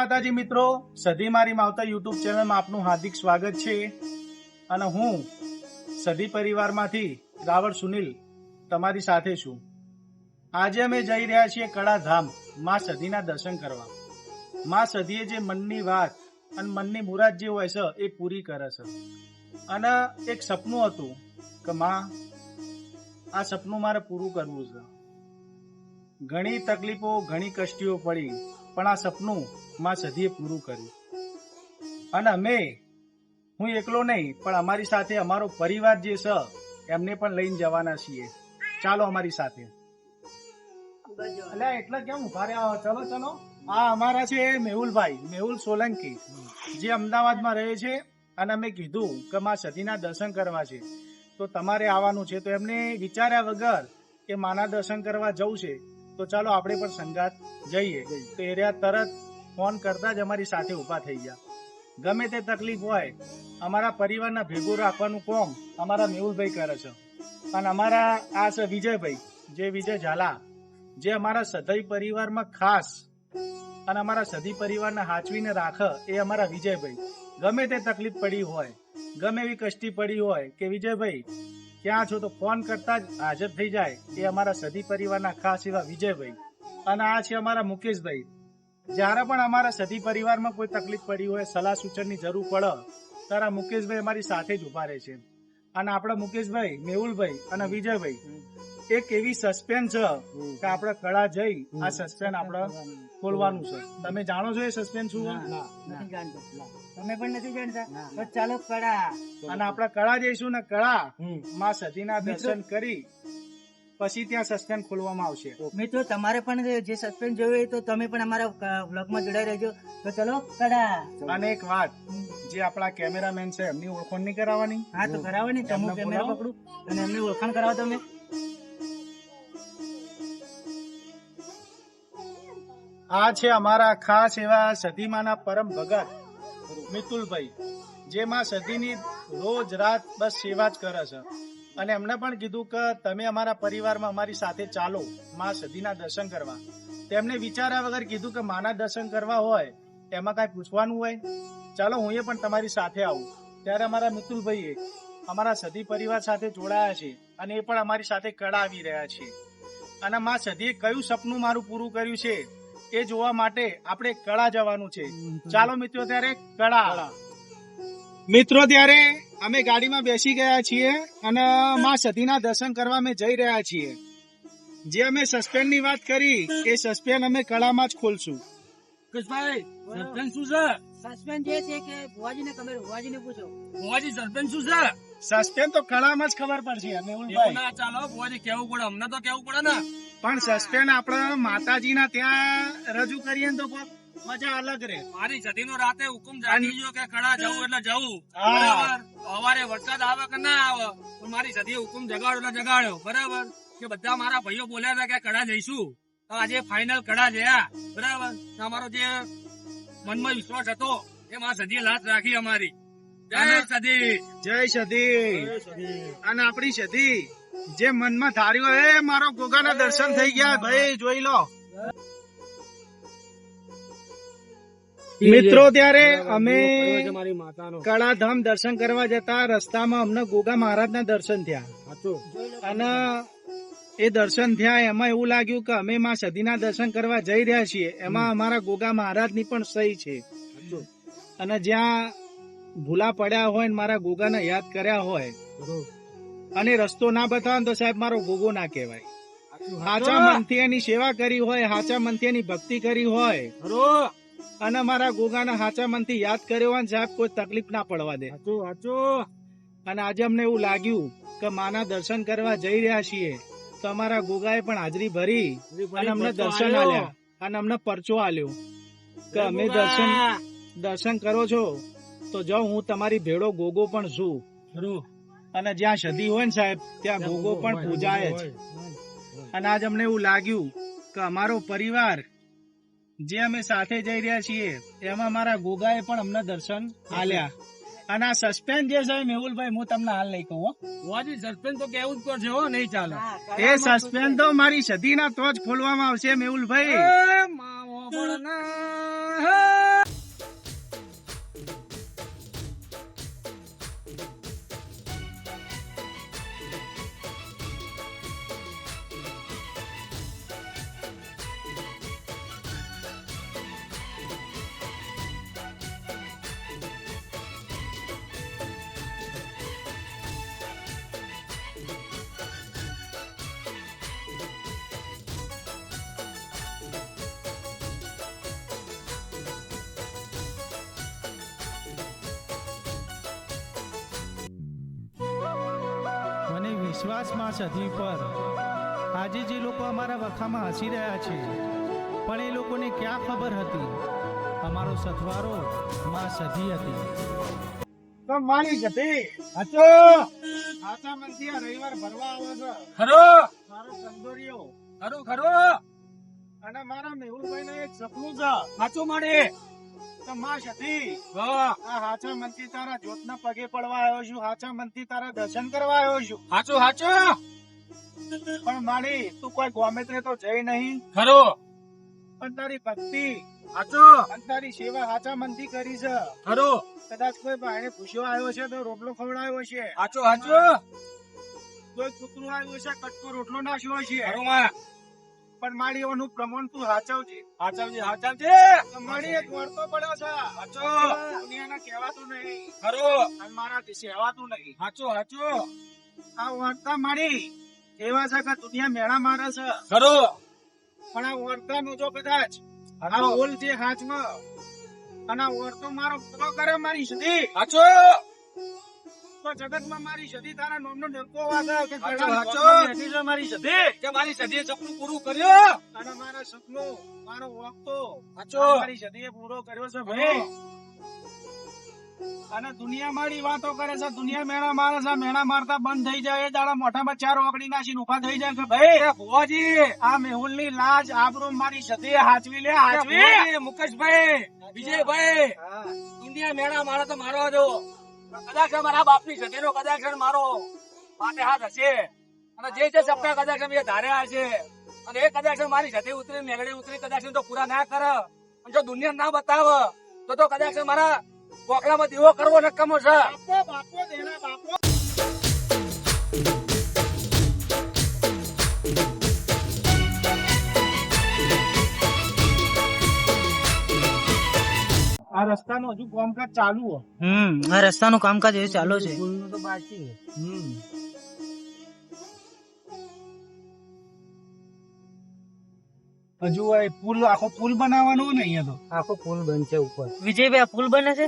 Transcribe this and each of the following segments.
માતાજી મિત્રો, સધી મારી માવતા યુટ્યુબ ચેનલમાં આપનું હાર્દિક સ્વાગત છે. અને હું સધી પરિવારમાંથી રાવળ સુનિલ તમારી સાથે છું. આજે અમે જઈ રહ્યા છીએ કળાધામમાં સધીના દર્શન કરવા. માં સધીએ જે મનની વાત અને મનની મુરાદ જે હોય છે, એ પૂરી કરે છે. અને એક સપનું હતું કે માં, આ સપનું મારે પૂરું કરવું છે. ઘણી તકલીફો, ઘણી કષ્ટીઓ પડી. પણ આ સપનું માં સધીએ પૂરું કર્યું. અને અમે, હું એકલો નહીં, પણ અમારી સાથે અમારો પરિવાર જે છે એમને પણ લઈને જવાના છીએ. ચાલો અમારી સાથે. અલ્યા, એટલે કેમ ઊભા રહ્યા ચલો ચલો. આ અમારા છે મેહુલભાઈ, મેહુલ સોલંકી, જે અમદાવાદમાં રહે છે. અને અમે કીધું કે માં સતીના દર્શન કરવા છે. તો તમારે આવવાનું છે. તો એમને વિચાર્યા વગર કે માના દર્શન કરવા જવું છે. તો ચાલો આપણે પણ સંગાત જઈએ. તો એરિયા તરત ફોન કરતા જ અમારી સાથે ઊભા થઈ ગયા. ગમે તે તકલીફ હોય, અમારા પરિવારના ભેગું રાખવાનું કોમ અમારા મેહુલભાઈ કરે છે. અને અમારા આ છે વિજયભાઈ, જે વિજય ઝાલા, જે અમારા સધઈ પરિવારમાં ખાસ અને અમારા સધી પરિવારને હાચવીને રાખે એ અમારા વિજયભાઈ. ગમે તે તકલીફ પડી હોય, ગમે એવી કષ્ટી પડી હોય કે વિજયભાઈ ક્યાં છો તો ફોન કરતા જ હાજર થઈ જાય એ અમારા સધી પરિવારના ખાસ એવા વિજયભાઈ અને આ છે અમારા મુકેશભાઈ. જ્યારે પણ અમારા સધી પરિવારમાં કોઈ તકલીફ પડી હોય, સલાહ સૂચનની જરૂર પડે, ત્યારે મુકેશભાઈ અમારી સાથે જ ઊભા રહે છે. અને આપણા મુકેશભાઈ, મેહુલભાઈ અને વિજયભાઈ એક એવી સસ્પેન્સ છે કે આપણે કળા જઈ આ સસ્પેન્સ આપણે ખોલવાનું છે. તમે જાણો છો એ સસ્પેન્સ શું નથી જાણતો. તમે પણ નથી જાણતા? ચાલો કળા. અને આપણે કળા જઈશું ને કળા માં સતીના દર્શન કરી પછી ત્યાં સસ્પેન ખોલવામાં આવશે. મિત્રો તમારે પણ જે સસ્પેન્સ જોયું હોય તો તમે પણ અમારા બ્લોગમાં જોડાઈ રહેજો. તો ચલો કડા અને એક વાત જે આપણા કેમેરામેન છે એમની ઓળખાણ નહીં કરાવવાની? હા તો કરાવવાની તમે કેમેરા પકડું અને એમની ઓળખાણ કરાવો તમે. આ છે અમારા ખાસ એવા સદીમાના પરમ ભગત, મિતુલભાઈ, જે માં સતીની રોજ રાત બસ સેવા જ કરે છે. અને એમને પણ કીધું કે તમે અમારા પરિવારમાં અમારી સાથે ચાલો, માં સદીના દર્શન કરવા. તેમને વિચાર્યા વગર કીધું કે માના દર્શન કરવા હોય, એમાં કાંઈ પૂછવાનું હોય? ચાલો, હું એ પણ તમારી સાથે આવું. ત્યારે અમારા મિતુલભાઈએ અમારા સદી પરિવાર સાથે જોડાયા છે અને એ પણ અમારી સાથે કળા આવી રહ્યા છે. અને માં સદીએ કયું સપનું મારું પૂરું કર્યું છે? એ જોવા માટે આપણે કળા જવાનું છે. ચાલો મિત્રો ત્યારે કળા. મિત્રો ત્યારે અમે ગાડીમાં બેસી ગયા છીએ અને માં સતીના દર્શન કરવા અમે જઈ રહ્યા છીએ. જે અમે સસ્પેન્ડની વાત કરી એ સસ્પેન્ડ અમે કળામાં જ ખોલશું. કૃષ્ણભાઈ સસ્પેન્ડ શું છે? સસ્પેન્ડ જે છે કે ભુવાજીને ખબર ભુવાજીને પૂછો. ભુવાજી સસ્પેન્ડ શું છે? સસ્પેન્ડ તો કળામાં જ ખબર પડશે મેહુલભાઈ ના ચાલો ભુવાજી કેવું પડે? અમને તો કેવું પડે ને? પણ સસ્પેન્ડ આપણે માતાજીના ત્યાં રજૂ કરીએ તો મજા અલગ રહે. મારી સતીનો રાતે હુકમ જાગી ગયો કે કડા જવું એટલે જવું. બરાબર? સવારે વરસાદ આવે કે ના આવે? પણ મારી સતીએ હુકમ જગાડ્યો એટલે જગાડ્યો. બરાબર? કે બધા મારા ભાઈઓ બોલ્યા હતા કે કડા જઈશું. તો આજે ફાઇનલ કડા જયા બરાબર? અમારો જે મનમાં વિશ્વાસ હતો એ મારા સદીએ લાત રાખી અમારી. સદી જય અને આપણી સતી જે મનમાં ધાર્યું એ મારો ગોગાના દર્શન થઈ ગયા. ભાઈ જોઈ લો. મિત્રો ત્યારે અમે કળાધામ દર્શન કરવા જતા રસ્તામાં અમને ગોગા મહારાજના દર્શન થયા. અને એ દર્શન થયા એમાં એવું લાગ્યું કે અમે માં સદીના દર્શન કરવા જઈ રહ્યા છીએ. એમાં અમારા ગોગા મહારાજની પણ સહી છે. અને જ્યાં ભૂલા પડ્યા હોય ને મારા ગોગાને યાદ કર્યા હોય અને રસ્તો ના બતાવે તો સાહેબ મારો ગોગો ના કહેવાય. હાચા મનથી એની સેવા કરી હોય હાચા મનથી એની ભક્તિ કરી હોય અને મારા ગોગાને હાચા મનથી યાદ કર્યો હોય સાહેબ કોઈ તકલીફ ના પડવા દે. અને આજે અમને એવું લાગ્યું કે માના દર્શન કરવા જઈ રહ્યા છીએ તો અમારા ગોગાએ પણ હાજરી ભરી અને અમને દર્શન આલ્યા. અને અમને પરચો આલ્યો કે અમે દર્શન દર્શન કરો છો તો જો હું તમારી ભેળો ગોગો પણ છું. અને જ્યાં સદી હોય ને સાહેબ ત્યાં ગોગો પણ પૂજાય છે અને આજ અમને એવું લાગ્યું કે અમારો પરિવાર જે અમે સાથે જઈ રહ્યા છીએ એમાં મારા ગોગાએ પણ અમને દર્શન આલ્યા. અને આ સસ્પેન્સ જે છે મેહુલભાઈ હું તમને હાલ નહીં કહું વાજી ભુવાજી તો કેવું જ પડશે હો નહીં ચાલે. એ સસ્પેન્સ તો મારી સદીના તો જ ખોલવામાં આવશે મેહુલભાઈ. સધી પર. આજે જે લોકો અમારા વખામાં હસી રહ્યા છે પણ એ લોકોને ક્યાં ખબર હતી? અમારો સથવારો માં સધી હતી. તો માની જતી હચો આચા મંદી રવિવાર ભરવા આવો છો. ખરો. મારો કંદોરિયો ખરો ખરો. અને મારા મેહુલભાઈ ને એક સપનું છે. સાચું મળી તો માં આ હાચા મંદી તારા જ્યોતના પગે પડવા આવ્યો છું. હાચા મંદી તારા દર્શન કરવા આવ્યો છું. સાચું સાચું પણ મારી તું કોઈ ગોમેત્રે તો જઈ નહીં. ખરું. પણ તારી ભક્તિ સાચું અને તારી સેવા હાચા મંદી કરી છે. ખરું. કદાચ કોઈ ભાઈને પૂછ્યો આવ્યો છે તો રોટલો ખવડાવ્યો છે. સાચું સાચું કોઈ કૂતરું આવ્યું છે કટકો રોટલો નાખ્યો છે. ખરું માં પણ મારી એનું પ્રમાણ તું હાચવજે. હાચવજે હાચવજે. મારી એક વર્તો પડ્યો છે. સાચું દુનિયાના કહેવાતું નહીં. ખરો. અને મારાથી સેવાતું નહીં. સાચું સાચું આ વર્તા મારી એવા છે કે દુનિયા મેળા મારે છે. ખરો. પણ આ વર્તાનું જો કદાચ આ ઓલ જે હાથમાં અને આ વર્તો મારો પૂરો કરે મારી સુધી. સાચું તો જગતમાં મારી સદી તારા નામનો ડંકો વાગે કે હાચો, કડાળ હાચો. ભગવાન બેઠી છે મારી સદી કે મારી સદીએ સપનું પૂરું કર્યું. અને મારા સપનું મારો ઓળખતો. હાચો. મારી સદીએ પૂરો કર્યો છે ભાઈ. અને દુનિયા મારી વાતો કરે છે દુનિયા મેળા મારે છે મેળા મારતા બંધ થઈ જાય એ દાડા મોઢામાં ચાર ઓગળી નાખીને ઊભા થઈ જાય કે ભાઈ. ભુવાજી. આ મેહુલની લાજ આબરૂ મારી સદી હાચવી લે હાચવી. મુકેશભાઈ વિજયભાઈ દુનિયા ઇન્ડિયા મેળા મારો તો મારો હતો કદાચ મારા બાપની સતીનો કદાચ મારો માટે હાથ હશે. અને જે જે સપના કદાચ એ ધાર્યા હશે. અને એ કદાચ મારી સતી ઉતરી, મેઘડી ઉતરી, કદાચ તો પૂરા ના કરે. અને જો દુનિયા ના બતાવે, તો તો કદાચ મારા બોકડામાં દીવો કરવો નક્કમો છે. આ રસ્તાનું હજુ કામકાજ ચાલુ હોય હમ આ રસ્તાનું કામકાજ એવું ચાલુ છે. તો બાકી હમ. હજુ આ પુલ આખો પુલ બનાવવાનો ને અહીંયા તો. આખો પુલ બનશે ઉપર. વિજયભાઈ આ પુલ બને છે?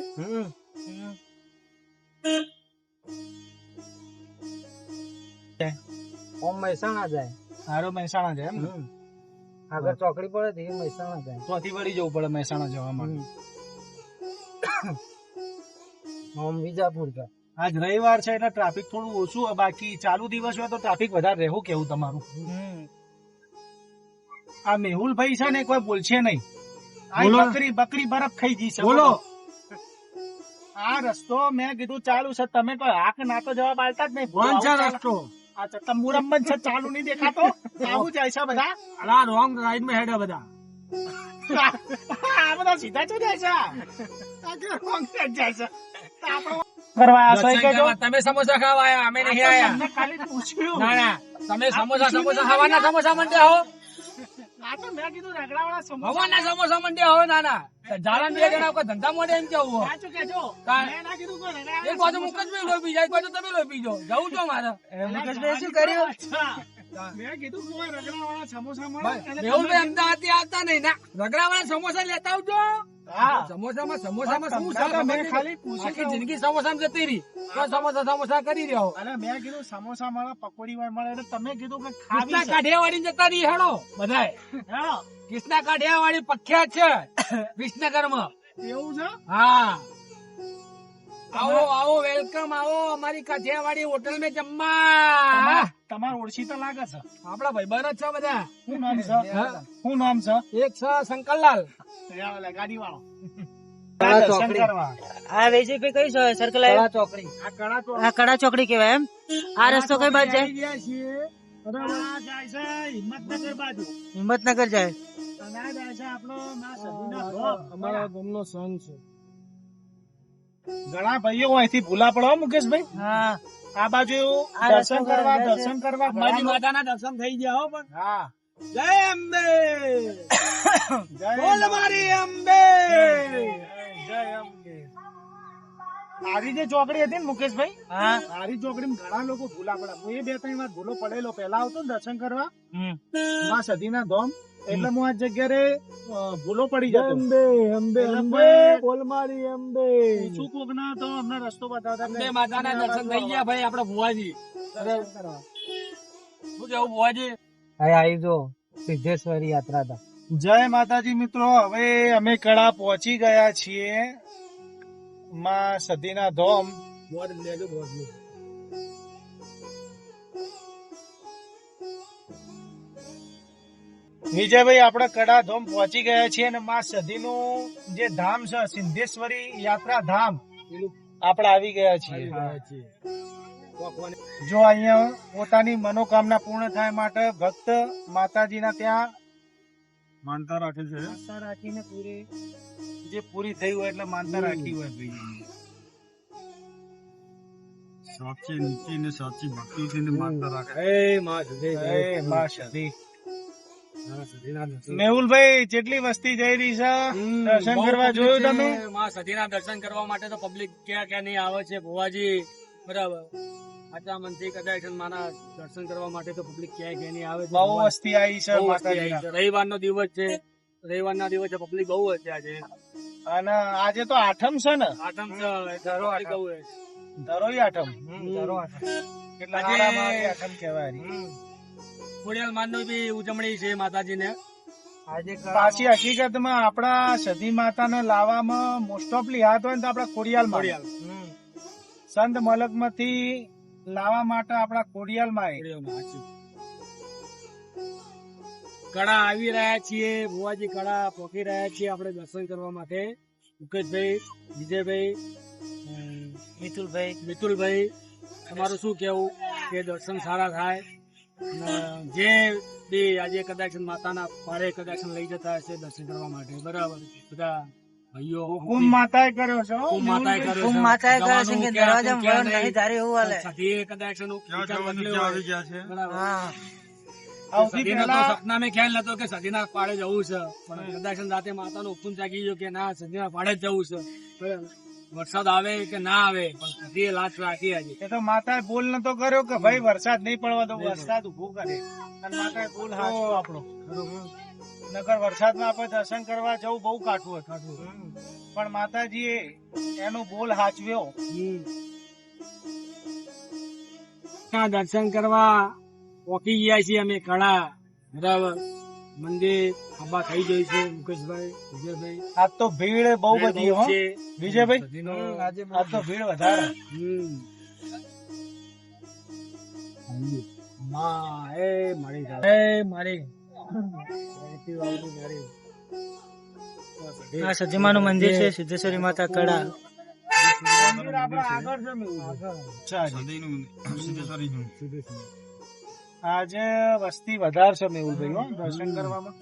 ઓમ મહેસાણા જાય. સારો મહેસાણા છે એમ? આગળ ચોકડી પડે તે મહેસાણા જાય. ચોથી વળી જવું પડે મહેસાણા જવા માટે. ઓમ વિજાપુર કા. આજ રવિવાર છે એટલે ટ્રાફિક થોડું ઓછું બાકી ચાલુ દિવસ હોય તો ટ્રાફિક વધારે રહેવું કેવું તમારું? આ મેહુલભાઈ છે ને કોઈ બોલશે નહીં. આ બકરી બકરી બરફ ખાઈ ગઈ છે. બોલો. આ રસ્તો મેં કીધું ચાલુ છે. તમે કોઈ હાક ના તો જવાબ આલતા જ નહીં. કોણ છે રસ્તો. આ ચક્કર મુરમ્મત છે ચાલુ નહીં દેખાતો. આવું જાય છે બધા. અલા રોંગ રાઈડમાં હેડે બધા. આ બધા સીધા ચો જાય છે આ કે wrong જાય છે આપણો કરવા આ તમે સમોસા ખાવા આયા અમે નહીં આયા. તમને ખાલી પૂછ્યું. ના ના તમે સમોસા સમોસા ખાવાના સમોસા મંડ્યા હો? આ તો મેં કીધું રગડાવાળા સમોસા. ભગવાનના સમોસા મંડ્યા હો ના ના. જાડા બે જણા કોઈ ધંધા મોડે એમ કેવું હો સાચું કહેજો. મેં ના કીધું કોઈ એક બાજુ મુકેશભાઈ પી જાય એક બાજુ તમે લોહી પીજો જવું છો મારે. મુકેશભાઈ શું કર્યું? મેં કીધું રગડાવાળા સમોસા મળે રગડાવાળા સમોસા લેતા આવજો. સમોસામાં સમોસામાં શું છે? ખાલી આખી જિંદગી સમોસામાં જતી રહી. તો સમોસા સમોસા કરી રહ્યો. અરે મેં કીધું સમોસા મળે પકોડી મળે એટલે તમે કીધું કે ખાવી. કાઢિયાવાડી જતા રહી હેડો બધાય. હા, કાઢિયાવાડી પ્રખ્યાત છે વિસનગરમાં. એવું છે? હા. આવો આવો વેલકમ આવો. અમારી કાઠિયાવાડી હોટલ મેં જમવા તમાર- ઓળખી તો લાગે છે. આપડા ભાઈબંધ જ છે બધા. શું નામ છે? શું નામ છે? એક છે શંકરલાલ. ગાડી વાળો કળા દર્શન ચોકડી. કરવા. આ વિજયભાઈ કઈ સર્કલ ચોકડી. આ કળા તો આ કડા ચોકડી કહેવાય એમ? આ રસ્તો કઈ બાજુ જાય આવી ગયા છીએ. આ જાય છે હિંમતનગર જાય. આપણો. અમારા ગામનો સન છે. ઘણા ભાઈઓ અહીંથી ભૂલા પડો મુકેશભાઈ. હા. આ બાજુ દર્શન કરવા દર્શન કરવા અંબાજી માતાના દર્શન થઈ ગયા હો પણ. હા. જય અંબે. જય બોલ મારી અંબે. જય અંબે. મારી જે ચોકડી હતી ને મુકેશભાઈ હા. આરી ચોકડી ઘણા લોકો ભૂલા પડ્યા. હું એ બે ત્રણ વાર ભૂલો પડેલો. પેલા આવતો ને દર્શન કરવા. માં સદીના ધોમ એટલે હું આ જગ્યાએ ભૂલો પડી જતો. અંબે અંબે અંબે બોલમારી અંબે શું કોક ના તો અમને રસ્તો બતાવતા અંબે માતાના દર્શન થઈ ગયા ભાઈ આપણે ભુવાજી. શું કેવું ભુવાજી? હા આવી જો સિદ્ધેશ્વરી યાત્રા હતા જય માતાજી મિત્રો હવે અમે કડા પહોંચી ગયા છીએ માં સદીના ધોમ. બોર્ડ લેજો બોર્ડ વિજયભાઈ આપણે કડા ધોમ પહોંચી ગયા છીએ અને માં સતીનું જે ધામ છે સિદ્ધેશ્વરી યાત્રા ધામ આપણે આવી ગયા છીએ. જો અહીંયા પોતાની મનોકામના પૂર્ણ થાય માટે ભક્ત માતાજીના ત્યાં માનતા રાખે છે. માનતા રાખીને પૂરી જે પૂરી થઈ હોય એટલે માનતા રાખી હોય ભાઈ સાચી નીતિ ને સાચી ભક્તિ થી માનતા રાખે. હે માં સધી હે માં દર્શન મેહુલભાઈ જેટલી વસ્તી જઈ રહી છે દર્શન કરવા જોયું તમે? માં સતીના દર્શન કરવા માટે તો પબ્લિક ક્યાં ક્યાં નહીં આવે છે ભુવાજી બરાબર. આટલા મનથી કદાચ મારા દર્શન કરવા માટે તો પબ્લિક ક્યાંય ક્યાં નહીં આવે બહુ વસ્તી આવી છે રવિવાર નો દિવસ છે. રવિવારનો દિવસ છે. રવિવારના દિવસે પબ્લિક બહુ છે આજે. અને આજે તો આઠમ છે ને? આઠમ છે. ધરો આઠમ. ધરોઈ આઠમ. ધરો એટલે આજે- આઠમ કહેવાય. ખોડિયાલ માનનો બી ઉજવણી છે માતાજીને. પાછી હકીકતમાં આપણા સતી માતાને લાવવામાં મોસ્ટ ઓફલી હાથ હોય ને તો આપણા ખોડિયાલ ખોડિયાલ. સંત મલકમાંથી લાવવા માટે આપણા ખોડિયાલમાં કળા આવી રહ્યા છીએ ભુવાજી કળા પોકી રહ્યા છીએ આપણે દર્શન કરવા માટે. મુકેશભાઈ વિજયભાઈ મિતુલભાઈ. મિતુલભાઈ તમારું શું કેવું કે દર્શન સારા થાય? જે બે આજે કદાચ માતાના પારે કદાચ લઈ જતા હશે દર્શન કરવા માટે બરાબર. બધા ભાઈઓ હુકુમ માતાએ કર્યો છે હો, માતાએ કર્યો કુંભ માતાએ કહે છે કે દરવાજા હતું, નહીં? નહીં. તારે એવું હાલે. સતીએ કદાચ એનું વિચાર બદલ્યો આવી ગયા છે? હા. સૌથી સતીને તો પહેલા સપનામાં ખ્યાલ નતો કે સદીના પાડે જવું છે. પણ કદાચ રાતે માતાનો હુકમ જાગી ગયો કે ના સતીના પાડે જ જવું છે. બરાબર. વરસાદ આવે કે ના આવે પણ સતીએ લાશ રાખી આજે એ તો માતાએ બોલ નતો કર્યો કે ભાઈ વરસાદ નહીં પડવા દો વરસાદ ઊભો કરે. અને માતાએ બોલ હાચો આપણો. નગર વરસાદમાં આપણે દર્શન કરવા જવું બહુ કાઠું હતું. પણ માતાજીએ એનો બોલ હાચવ્યો. દર્શન કરવા ઓકી ગયા છીએ અમે કળા બરાબર? મંદિરનું થઈ ગઈ છે મુકેશભાઈ વિજયભાઈ. આજ તો ભીડ બહુ બધી હો. વિજયભાઈ? આજ તો ભીડ વધારે. હમ. એ મારી એ મારી. રહેતી વાવડી મારી. મંદિર છે સિદ્ધેશ્વરી માતા કડા આગળ છે સિદ્ધેશ્વરીનું. આજે વસ્તી વધારે છે મેહુલભાઈ હો દર્શન કરવામાં.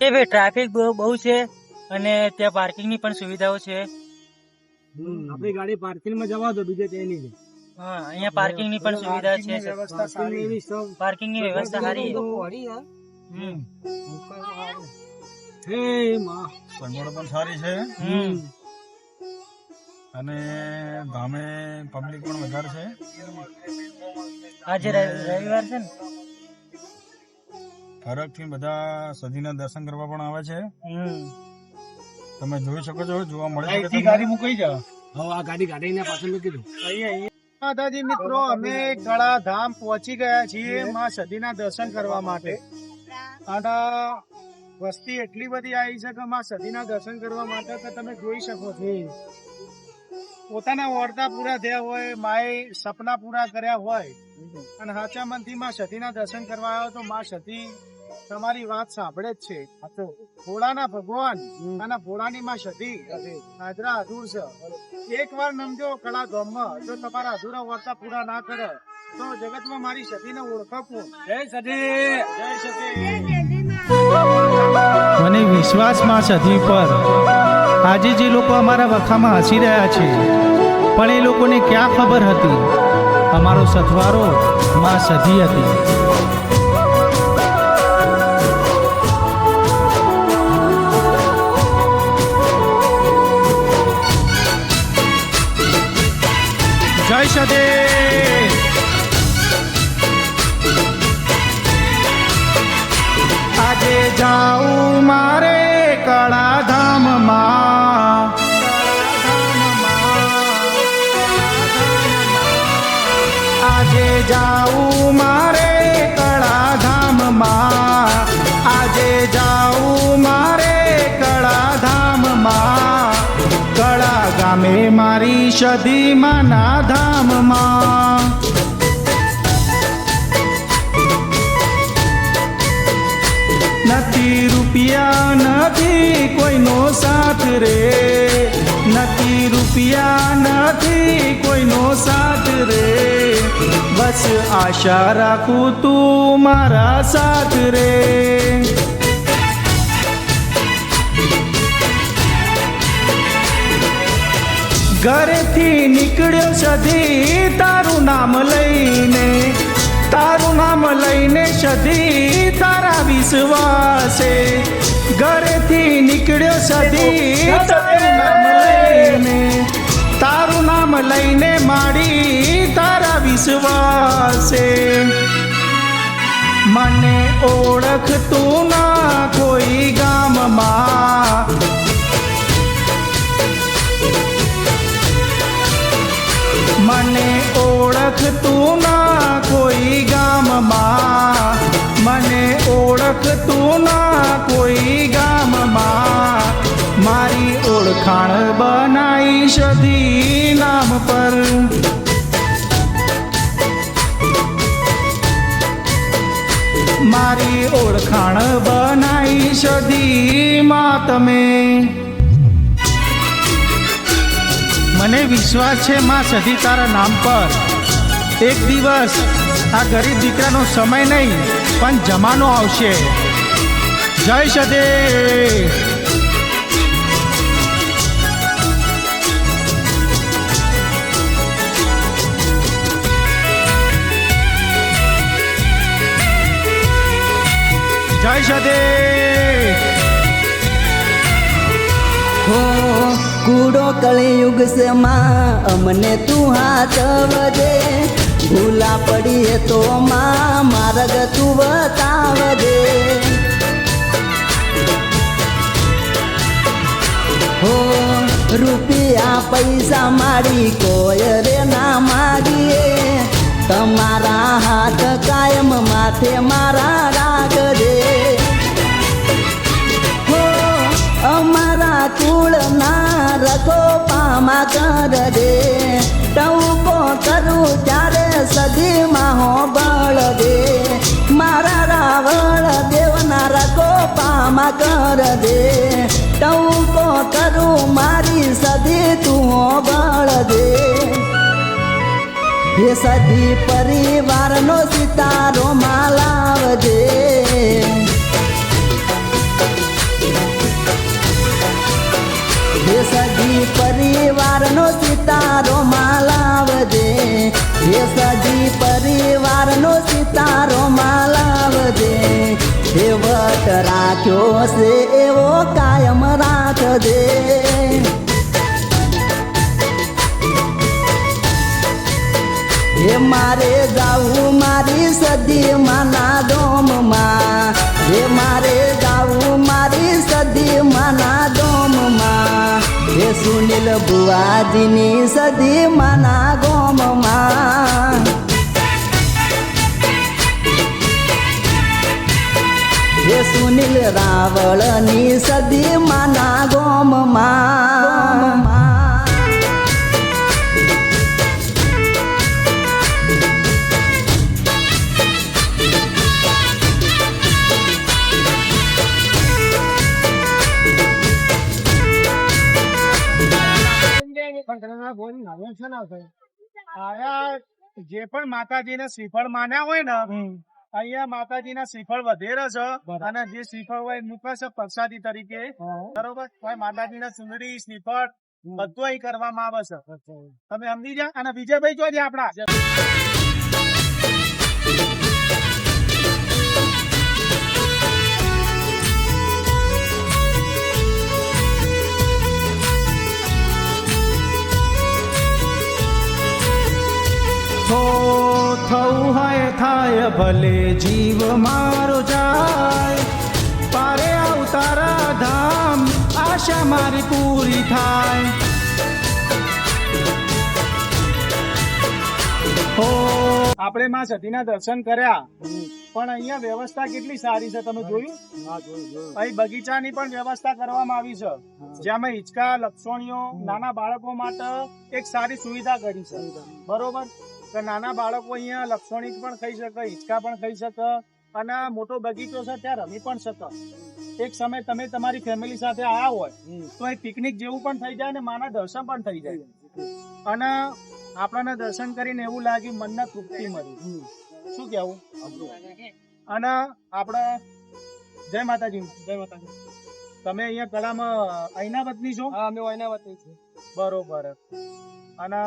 એ ભાઈ ટ્રાફિક બહુ બહુ છે અને ત્યાં પાર્કિંગની પણ સુવિધાઓ છે. હમ. આપણી ગાડી પાર્કિંગમાં જવા દો બીજે ત્યાં નહીં હા અહીંયા પાર્કિંગની પણ સુવિધા છે. પાર્કિંગની વ્યવસ્થા સારી છે. હમ. હે માં પણ સારી છે. હમ. અને ગામે પબ્લિક પણ વધારે છે. આજે રવિવાર છે ને? ફરકથી બધા સદીના દર્શન કરવા પણ આવે છે. તમે જોઈ શકો છો જોવા મળે છે ગાડી મૂકી જાવ હવે આ ગાડી ગાડીને પાછળ મૂકી દઉં માતાજી મિત્રો અમે કળા ધામ પહોંચી ગયા છીએ માં સદીના દર્શન કરવા માટે. અને વસ્તી એટલી બધી આવી છે કે માં સદીના દર્શન કરવા માટે કે તમે જોઈ શકો છો. પોતાના ઓરતા પૂરા થયા હોય માએ સપના પૂરા કર્યા હોય અને સાચા મનથી માં સતીના દર્શન કરવા આવ્યો તો માં સતી તમારી વાત સાંભળે જ છે. ભોળાના ભગવાન અને ભોળાની માં સતી. હાજરા અધૂર છે. એક વાર નમજો કળા ગામમાં જો તમારા અધૂરા વર્તા પૂરા ના કરે તો જગતમાં મારી સતીને ઓળખો જય સતી. જય સતી. મને વિશ્વાસમાં સધી પર. આજે જે લોકો અમારા વખામાં હસી રહ્યા છે, પણ એ લોકોને ક્યાં ખબર હતી? અમારો સથવારો માં સધી હતી. મારી સદીમાં ના ધામમાં નથી રૂપિયા, નથી કોઈનો સાથ રે. નથી રૂપિયા, નથી કોઈનો સાથ રે. બસ આશા રાખું તું મારા સાથ રે. ઘરેથી નીકળ્યો સધી તારું નામ લઈને, તારું નામ લઈને સધી તારા વિશ્વાસે. ઘરેથી નીકળ્યો સધી તારું નામ લઈને, તારું નામ લઈને માડી તારા વિશ્વાસે. મને ઓળખતું ના કોઈ ગામમાં ઓળખતું ના કોઈ ગામમાં. મને ઓળખતું ના કોઈ ગામમાં. મારી ઓળખાણ બનાવી સધી નામ પર. મારી ઓળખાણ બનાવી સધી માં તમે. મને વિશ્વાસ છે માં સધી તારા નામ પર. એક દિવસ આ ગરીબ દીકરાનો સમય નહીં, પણ જમાનો આવશે. જય સદે જય સદે હો કૂડો કળિયુગ છે માં, અમને તું હાથ વધે. ભૂલા પડીએ તો માં, માર્ગ તું બતાવજે. હો, રૂપિયા પૈસા મારી કોઈ રે ના માગીએ. તમારા હાથ કાયમ માથે મારા કુળના કર કરજે ટવકો કરું ત્યારે સદીમાં હો બળ દે મારા રાવળ દેવના રખો પામા દે ટવકો કરું મારી સદી તું હો બળ દે હે સદી પરિવારનો સિતારો માલાવજે પરિવારનો સિતારો માલાવજે હે સજી પરિવારનો સિતારો માલાવજે વટ રાખ્યો છે એવો કાયમ રાખજે. હે મારે જાવું મારી સદી માના ડોમમાં. હે મારે સુનિલ બુઆજીની સદી માના ગોમમાં. હે સુનિલ રાવળની સદી માના ગોમમાં. આયા જે પણ માતાજીને શ્રીફળ માન્યા હોય ને અહીંયા માતાજીના શ્રીફળ વધેરે છે. અને જે શ્રીફળ હોય મૂકે છે પ્રસાદી તરીકે. બરોબર? માતાજીના સુંદરી શ્રીફળ બધું અહીં કરવામાં આવે છે. તમે સમજી જા અને વિજયભાઈ જોજે આપડા હો થવું હોય થાય ભલે જીવ મારો જાય. પારે આવતારા ધામ આશા મારી પૂરી થાય. આપણે માં સતીના દર્શન કર્યા. પણ અહીંયા વ્યવસ્થા કેટલી સારી છે તમે જોયું? અહીં બગીચાની પણ વ્યવસ્થા કરવામાં આવી છે. જેમાં હિંચકા લક્ષણીઓ નાના બાળકો માટે એક સારી સુવિધા કરી છે. બરોબર? કે નાના બાળકો અહીંયા લક્ષણિક પણ ખાઈ શકે હિંચકા પણ ખાઈ શકે અને મોટો બગીચો છે ત્યાં રમી પણ શકે. એક સમય તમે તમારી ફેમિલી સાથે આવ્યા હોય તો એ પિકનિક જેવું પણ થઈ જાય ને માના દર્શન પણ થઈ જાય. અને આપણાને દર્શન કરીને એવું લાગ્યું મનને તૃપ્તિ મળી. શું કેવું અને આપણે જય માતાજી. જય માતાજી. તમે અહીંયા કલામાં અહીંના વતની છો? હા અમે છું છે બરોબર. અને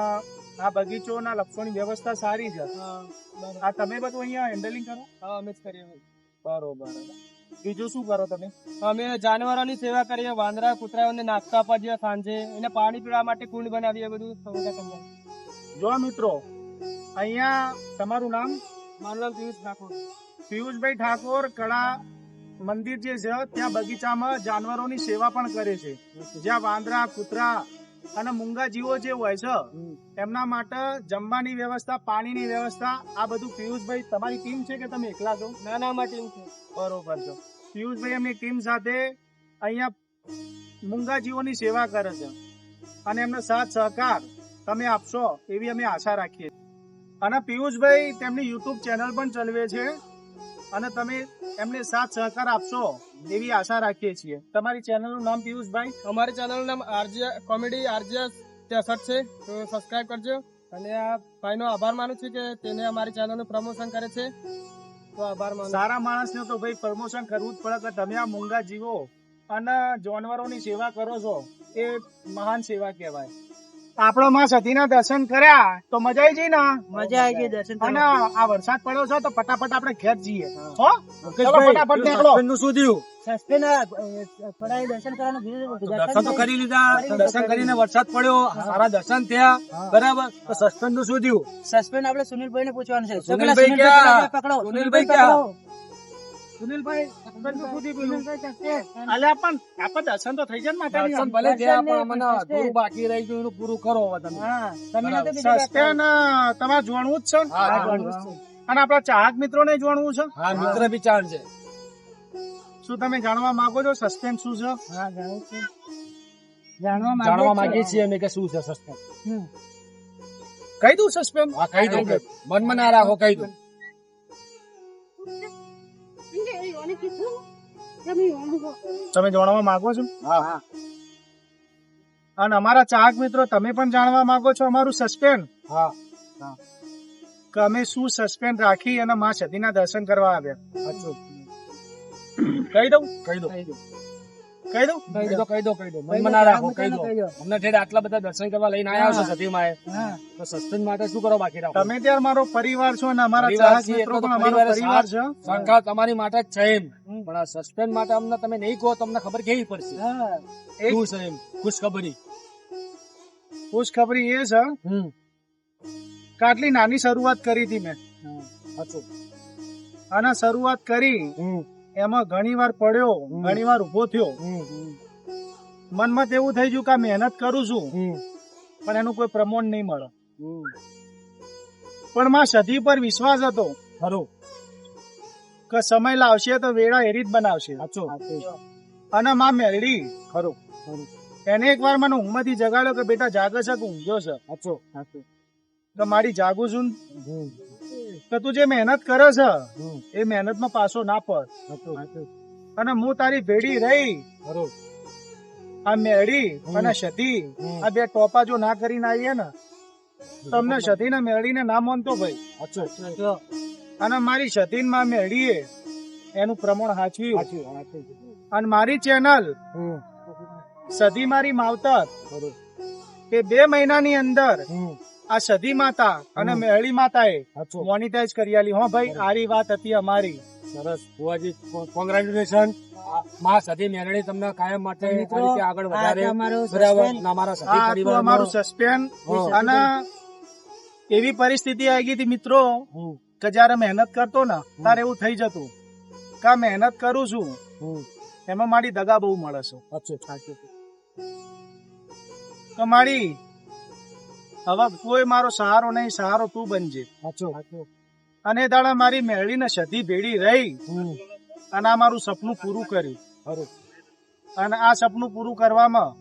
આ બગીચોના લક્ષણોની વ્યવસ્થા સારી છે. આ તમે બધું અહીંયા હેન્ડલિંગ કરો? હા અમે જ કરીએ. બરોબર. બીજું શું કરો તમે? અમે જાનવરોની સેવા કરીએ વાંદરા કૂતરાઓને નાસ્તા આપવા જઈએ સાંજે. એને પાણી પીવા માટે કુંડ બનાવીએ બધું સુવિધા કરીએ જો મિત્રો અહીંયા તમારું નામ? મારું નામ પિયુષ ઠાકોર. પિયુષભાઈ ઠાકોર કળા મંદિર જે છે ત્યાં બગીચામાં જાનવરોની સેવા પણ કરે છે. જ્યાં વાંદરા કૂતરા અને મૂંગા જીવો જે હોય છે એમના માટે જમવાની વ્યવસ્થા પાણીની વ્યવસ્થા આ બધું પિયુષભાઈ તમારી ટીમ છે કે તમે એકલા છો? નાના ટીમ છે. બરોબર છે. પિયુષભાઈ એમની ટીમ સાથે અહીંયા મૂંગા જીવોની સેવા કરે છે. અને એમનો સાથ સહકાર તમે આપશો એવી અમે આશા રાખીએ અને પિયુષભાઈ તેમની યુટ્યુબ ચેનલ પણ ચલાવે છે. અને તમે એમને સાથ સહકાર આપશો એવી આશા રાખીએ છીએ. તમારી ચેનલનું નામ પિયુષભાઈ? અમારી ચેનલનું નામ આરજે કોમેડી આરજે ત્રેસઠ છે. તો સબસ્ક્રાઇબ કરજો. અને આ ભાઈનો આભાર માનું છું કે તેને અમારી ચેનલનું પ્રમોશન કરે છે. તો આભાર માનું સારા માણસને તો ભાઈ પ્રમોશન કરવું જ પડે કે તમે આ મૂંગા જીવો અને જાનવરોની સેવા કરો છો. એ મહાન સેવા કહેવાય. આપણો માં સતીના દર્શન કર્યા તો મજા આવી જઈ ને? મજા આવી ગઈ દર્શન અને આ વરસાદ પડ્યો છે તો ફટાફટ આપડે ખેત જઈએ. હો. ચલો ફટાફટ નીકળો. શું થયું? દર્શન કરવાનું દર્શન તો કરી લીધા દર્શન કરીને વરસાદ પડ્યો સારા દર્શન થયા બરાબર. તો સસ્પેન્ડનું શું થયું? સસ્પેન્ડ આપડે સુનિલભાઈ ને પૂછવાનું છે. સુનિલભાઈ ક્યાં? પકડો સુનિલભાઈ પકડો. સુનિલભાઈ દર્શન સુધી પેલું? સુનિલભાઈ સસ્પેન્ડ. અલ્યા પણ આપણે દર્શન તો થઈ જાય ને માતાજી. દર્શન ભલે થયા પણ દર્શન મને ને થોડું બાકી રહી ગયું એનું પૂરું કરો હવે તમે. તમે નહોતું બીજું કાંઈ સસ્પેન તમારે જોણવું જ છે ને? હા, જોણવું જ છે. અને આપણા ચાહક મિત્રોને જોણવું છે? હા મિત્ર વિચાર છે. શું તમે જાણવા માંગો છો સસ્પેન્સ શું છે? હા જાણું છું. જાણવા માંગીએ છીએ. અમે કે શું છે સસ્પેન્સ. કહી દઉં સસ્પેન્સ હા કહી દઉં મનમાં ના રાખો કહી દો તમે જાણવા માંગો છો? હા હા. અને અમારા ચાહક મિત્રો તમે પણ જાણવા માંગો છો અમારું સસ્પેન્ડ? હા કે અમે શું સસ્પેન્સ રાખી અને માં સતીના દર્શન કરવા આવ્યા? કહી દઉં? કહી દો કહી દઉં? કહી દો કહી દો કહી દો. મનમાં ના રાખો કહી દો. અમને ઠેઠ આટલા બધા દર્શન કરવા લઈને આવ્યા છો સતી માએ તો સસ્તન માટે શું કરો બાકી રાખો? તમે ત્યાં મારો પરિવાર છો અને અમારા ચાહક મિત્રો પણ અમારો પરિવાર છે. સંઘાત તમારી માટે જ છે એમ. પણ આ સસ્પેન્ડ માટે અમને તમે નહીં કહો તમને ખબર કેવી પડશે? હા. શું છે એમ? ખુશખબરી. ખુશખબરી એ છે હમ. કે નાની શરૂઆત કરી હતી મેં. સાચું. અને શરૂઆત કરી હમ. એમાં ઘણી વાર પડ્યો. ઘણી વાર ઊભો થયો. મનમાં એવું થઈ ગયું કે મહેનત કરું છું પણ એનું કોઈ પ્રમોણ નહીં મળે. પણ માં સધી પર વિશ્વાસ હતો ખરો. કે સમય લાવશે તો વેળા એરી જ બનાવશે. અને માં મેળડી ખરો. એને એક વાર મને ઊંઘમાંથી જગાડ્યો કે બેટા જાગે છે કે ઊંઘ્યો છે? તો મારી જાગું છું કે તું જે મહેનત કરે છે એ મહેનતમાં પાછો ના પડ. અને હું તારી ભેડી રહી આ મેળી અને સતી આ બે ટોપા જો ના કરીને આવીએ ને તમને સતી ને મેળીને ના માનતો ભાઈ. અને મારી સતીનમાં મેળીએ એનું પ્રમાણ સાચવ્યું સાચું સાચું અને મારી ચેનલ હમ. સદી મારી માવતર એ બે મહિનાની અંદર હમ. આ સદી માતા અને. મેળી માતાએ મોનિટાઈઝ કરી આલી. હો ભાઈ આરી વાત હતી અમારી. સરસ. બુઆજી કોંગ્રેચ્યુલેશનમાં સધી મેરડી તમને કાયમ માટે આગળ વધારે. પરિવાર અમારું સસ્પેન્ડ અને એવી પરિસ્થિતિ આવી ગઈ હતી મિત્રો કે જયારે મહેનત કરતો ને ત્યારે એવું થઈ જતું કે મહેનત કરું છું એમાં મારી દગા બહુ મળે છે. મારી હવે કોઈ મારો સહારો નહીં સહારો તું બનજે. અને દાડા મારી મેળીને સધી ભેડી રહી. અને આ મારું સપનું પૂરું કર્યું. અને આ સપનું પૂરું કરવામાં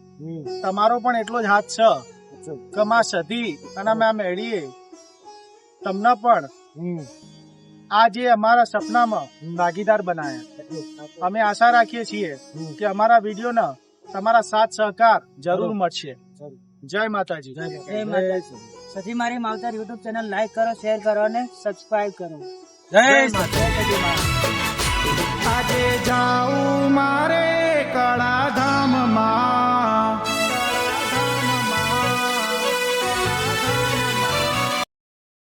તમારો પણ એટલો જ હાથ છે. કે માં સધી અને અમે આ મેળીએ તમને પણ. આ જે અમારા સપનામાં ભાગીદાર બનાયા. અમે આશા રાખીએ છીએ કે અમારા વિડીયોના તમારા સાથ સહકાર જરૂર મળશે. જય માતાજી જય માતાજી. સજી મારી માવતર યુટ્યુબ ચેનલ લાઈક કરો શેર કરો અને સબસ્ક્રાઇબ કરો. જય માતાજી. આજે જાઉં મારે કળા ધામમાં